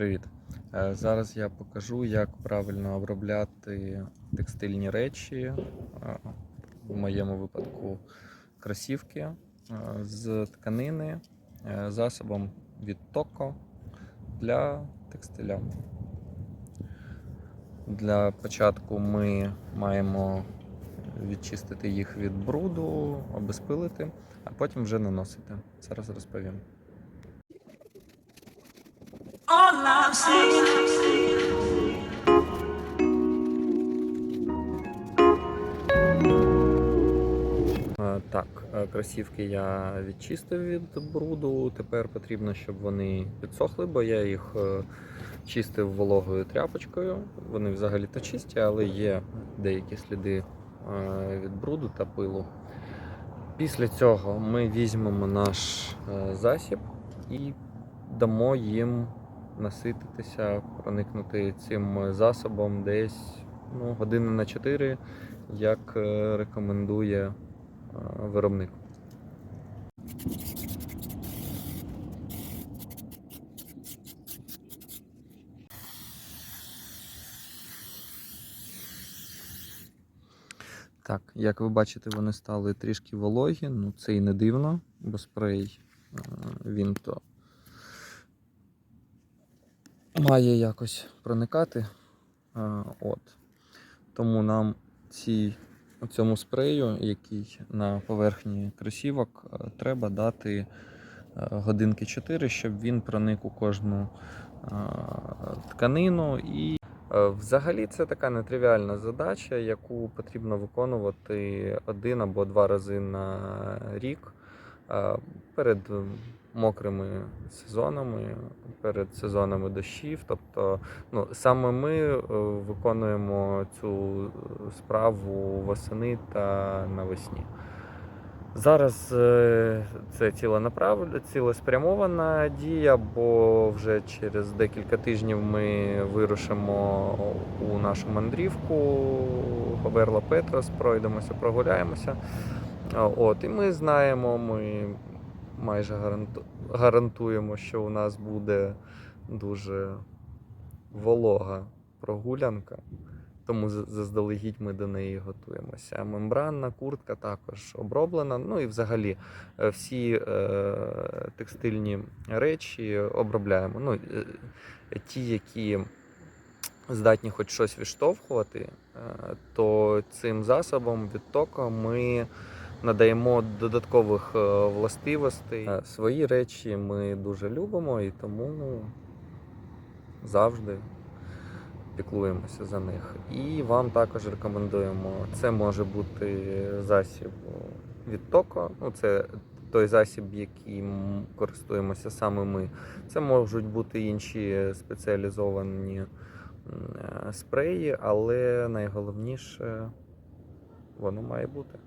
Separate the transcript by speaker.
Speaker 1: Привіт! Е, Зараз я покажу, як правильно обробляти текстильні речі, е, в моєму випадку кросівки е, з тканини засобом від Токо для текстиля. Для початку ми маємо відчистити їх від бруду, обезпилити, а потім вже наносити. Зараз розповім. Так, кросівки я відчистив від бруду. Тепер потрібно, щоб вони підсохли, бо я їх е, чистив вологою тряпочкою. Вони взагалі-то чисті, але є деякі сліди е, від бруду та пилу. Після цього ми візьмемо наш е, засіб і дамо їм насититися, проникнути цим засобом десь ну, години на 4, як е, рекомендує е, виробник. Так, як ви бачите, вони стали трішки вологі, ну це і не дивно, бо спрей е, він то має якось проникати. Е, От. Тому нам ці, цьому спрею, який на поверхні кросівок, е, треба дати е, годинки 4, щоб він проник у кожну е, тканину. І взагалі це така нетривіальна задача, яку потрібно виконувати один або два рази на рік перед мокрими сезонами, перед сезонами дощів. Тобто, ну, саме ми е, виконуємо цю справу восени та навесні. Зараз е, це цілеспрямована дія, бо вже через декілька тижнів ми вирушимо у нашу мандрівку Поверла Петрос, пройдемося, прогуляємося. От, і ми знаємо, ми майже гаранту... гарантуємо, що у нас буде дуже волога прогулянка. Тому заздалегідь ми до неї готуємося. Мембранна куртка також оброблена. Ну і взагалі е, всі е, текстильні речі обробляємо. Ну, е, ті, які здатні хоч щось відштовхувати, е, то цим засобом від току ми надаємо додаткових е, властивостей. Е, Свої речі ми дуже любимо і тому завжди піклуємося за них. І вам також рекомендуємо. Це може бути засіб від Токо. Ну, це той засіб, яким користуємося саме ми. Це можуть бути інші спеціалізовані е, спреї, але найголовніше воно має бути.